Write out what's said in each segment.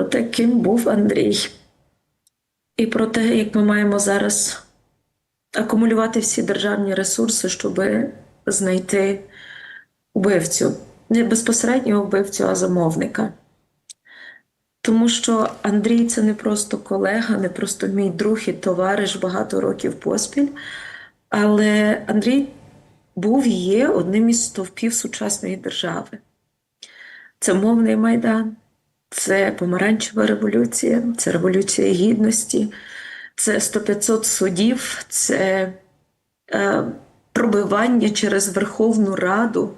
про те, ким був Андрій, і про те, як ми маємо зараз акумулювати всі державні ресурси, щоб знайти вбивцю, не безпосереднього вбивцю, а замовника. Тому що Андрій це не просто колега, не просто мій друг і товариш багато років поспіль. Але Андрій був і є одним із стовпів сучасної держави. Це мовний майдан, це помаранчева революція, це революція гідності, це 100-500 судів, це е, пробивання через Верховну Раду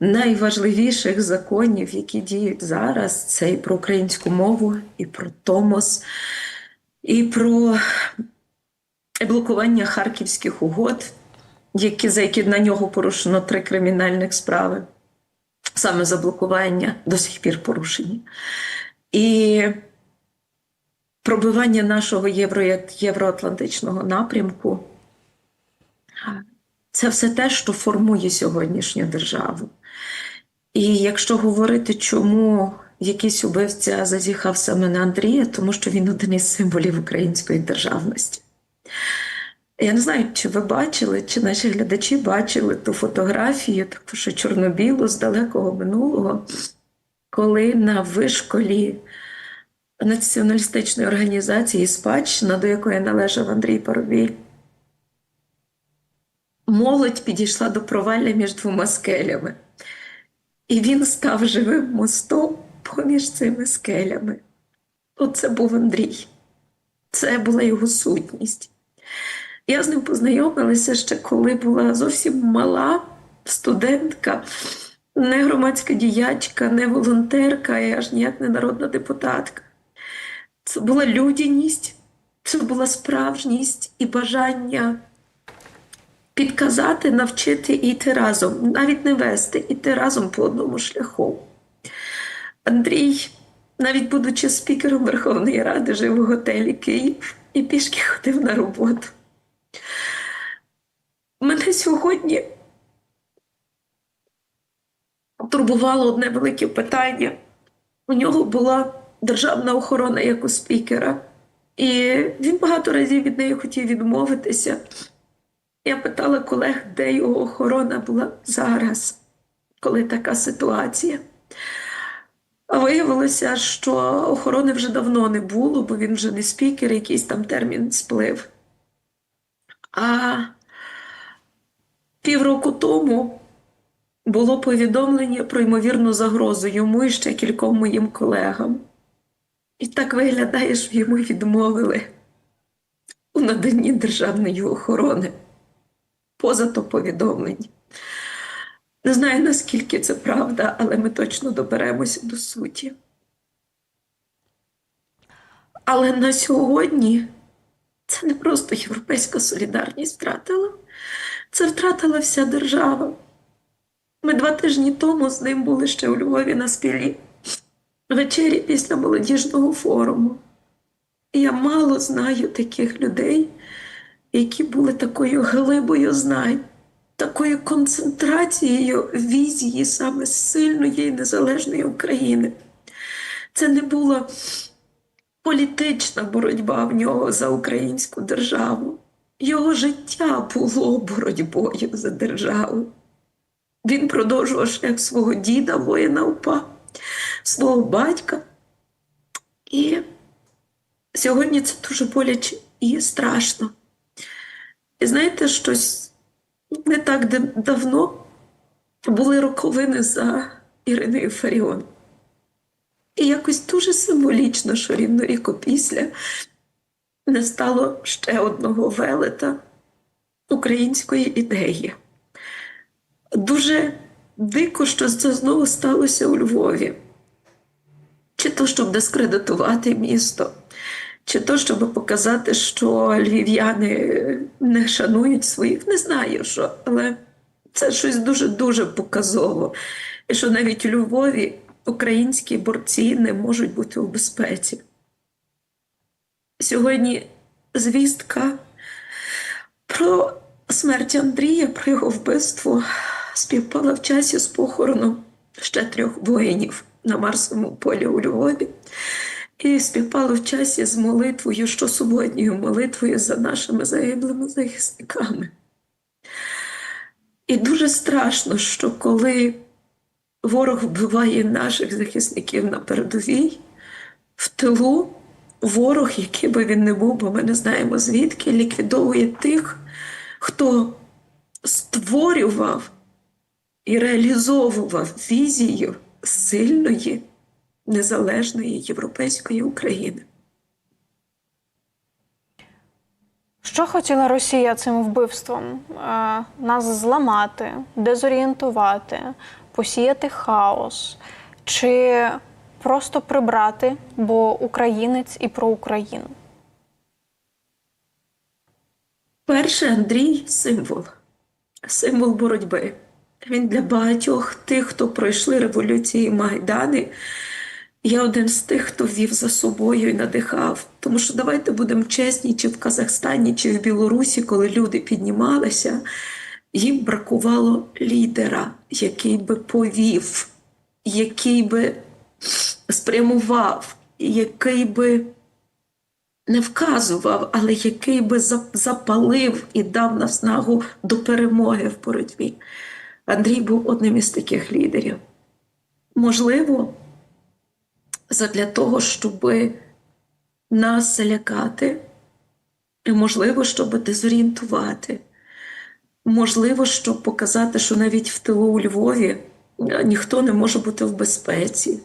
найважливіших законів, які діють зараз. Це і про українську мову, і про Томос, і про блокування харківських угод, які, за які на нього порушено три кримінальних справи. Саме за блокування до сих пір порушені. І пробивання нашого євро, євроатлантичного напрямку це все те, що формує сьогоднішню державу. І якщо говорити, чому якийсь убивця зазіхав саме на Андрія, тому що він один із символів української державності. Я не знаю, чи ви бачили, чи наші глядачі бачили ту фотографію, таку що чорно-білу з далекого минулого, коли на вишколі націоналістичної організації Спадщина, до якої належав Андрій Парубій, молодь підійшла до провалля між двома скелями. І він став живим мостом поміж цими скелями. Оце був Андрій. Це була його сутність. Я з ним познайомилася ще коли була зовсім мала студентка, не громадська діячка, не волонтерка, і аж ніяк не народна депутатка. Це була людяність, це була справжність і бажання підказати, навчити і йти разом, навіть не вести, іти разом по одному шляху. Андрій, навіть будучи спікером Верховної Ради, жив у готелі Київ і пішки ходив на роботу. Мене сьогодні турбувало одне велике питання. У нього була державна охорона як у спікера, і він багато разів від неї хотів відмовитися. Я питала колег, де його охорона була зараз, коли така ситуація. А виявилося, що охорони вже давно не було, бо він вже не спікер, якийсь там термін сплив. А півроку тому було повідомлення про ймовірну загрозу йому і ще кільком моїм колегам. І так виглядає, що йому відмовили у наданні державної охорони поза то повідомлення. Не знаю, наскільки це правда, але ми точно доберемося до суті. Але на сьогодні це не просто європейська солідарність втратила, це втратила вся держава. Ми два тижні тому з ним були ще у Львові на спілі вечері після молодіжного форуму. Я мало знаю таких людей, які були такою глибою знань, такою концентрацією візії саме сильної і незалежної України. Це не була політична боротьба в нього за українську державу. Його життя було боротьбою за державу. Він продовжував шлях свого діда, воїна УПА, свого батька. І сьогодні це дуже боляче і страшно. І знаєте, щось не так давно були роковини за Іриною Фаріон. І якось дуже символічно, що рівно рік опісля не стало ще одного велета української ідеї. Дуже дико, що це знову сталося у Львові. Чи то, щоб дискредитувати місто, чи то, щоб показати, що львів'яни не шанують своїх, не знаю що, але це щось дуже-дуже показово. І що навіть у Львові українські борці не можуть бути у безпеці. Сьогодні звістка про смерть Андрія, про його вбивство співпала в часі з похороном ще трьох воїнів на Марсовому полі у Львові. І співпало в часі з молитвою, щосуботньою молитвою за нашими загиблими захисниками. І дуже страшно, що коли ворог вбиває наших захисників на передовій, в тилу ворог, який би він не був, бо ми не знаємо звідки, ліквідовує тих, хто створював і реалізовував візію сильної, незалежної європейської України. Що хотіла Росія цим вбивством? Е, Нас зламати, дезорієнтувати, посіяти хаос чи просто прибрати, бо українець і про Україну? Перше Андрій символ, символ боротьби. Він для багатьох тих, хто пройшли революції Майдани. Я один з тих, хто вів за собою і надихав. Тому що давайте будемо чесні, чи в Казахстані, чи в Білорусі, коли люди піднімалися, їм бракувало лідера, який би повів, який би спрямував, який би не вказував, але який би запалив і дав наснагу до перемоги в боротьбі. Андрій був одним із таких лідерів. Можливо, задля того, щоб нас залякати, і, можливо, щоб дезорієнтувати, можливо, щоб показати, що навіть в тилу у Львові е, ніхто не може бути в безпеці.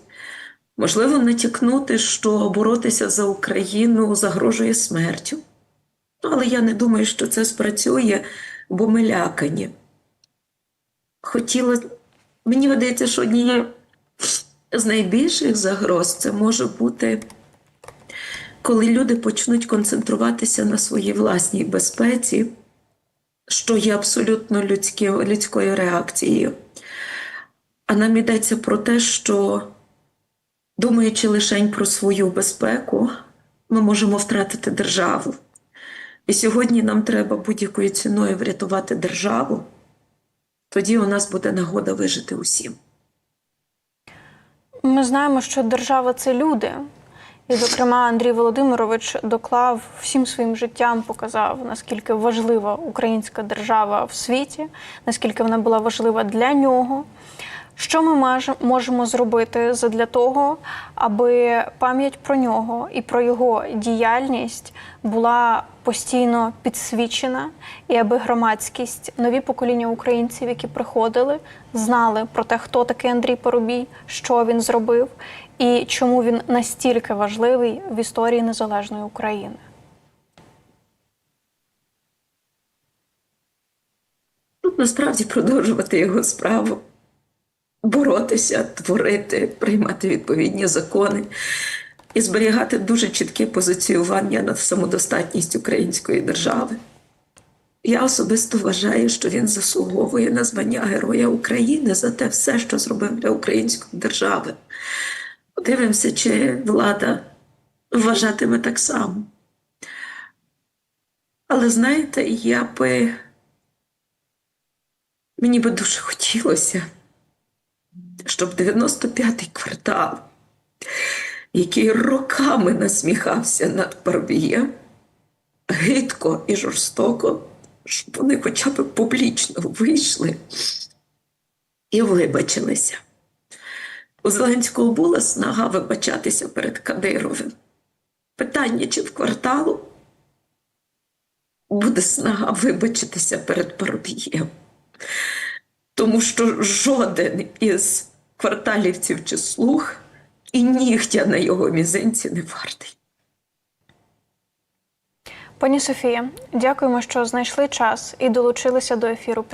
Можливо, натякнути, що боротися за Україну загрожує смертю. Але я не думаю, що це спрацює, бо ми лякані. Хотіла, мені видається, що однією з найбільших загроз це може бути, коли люди почнуть концентруватися на своїй власній безпеці, що є абсолютно людські, людською реакцією. А нам йдеться про те, що Думаючи лише про свою безпеку, ми можемо втратити державу. І сьогодні нам треба будь-якою ціною врятувати державу. Тоді у нас буде нагода вижити усім. Ми знаємо, що держава це люди. І, зокрема, Андрій Володимирович доклав всім своїм життям, показав, наскільки важлива українська держава в світі, наскільки вона була важлива для нього. Що ми можемо зробити для того, аби пам'ять про нього і про його діяльність була постійно підсвічена, і аби громадськість, нові покоління українців, які приходили, знали про те, хто такий Андрій Поробій, що він зробив і чому він настільки важливий в історії незалежної України. Насправді продовжувати його справу, боротися, творити, приймати відповідні закони і зберігати дуже чітке позиціювання на самодостатність української держави. Я особисто вважаю, що він заслуговує на звання Героя України за те все, що зробив для української держави. Подивимося, чи влада вважатиме так само. Але знаєте, я би мені би дуже хотілося, щоб 95-й квартал, який роками насміхався над Парубієм, гидко і жорстоко, щоб вони хоча б публічно вийшли і вибачилися. У Зеленського була снага вибачатися перед Кадировим. Питання, чи в кварталу буде снага вибачитися перед Парубієм. Тому що жоден із кварталівців чи слуг і нігтя на його мізинці не вартий. Пані Софія, дякуємо, що знайшли час і долучилися до ефіру прямо.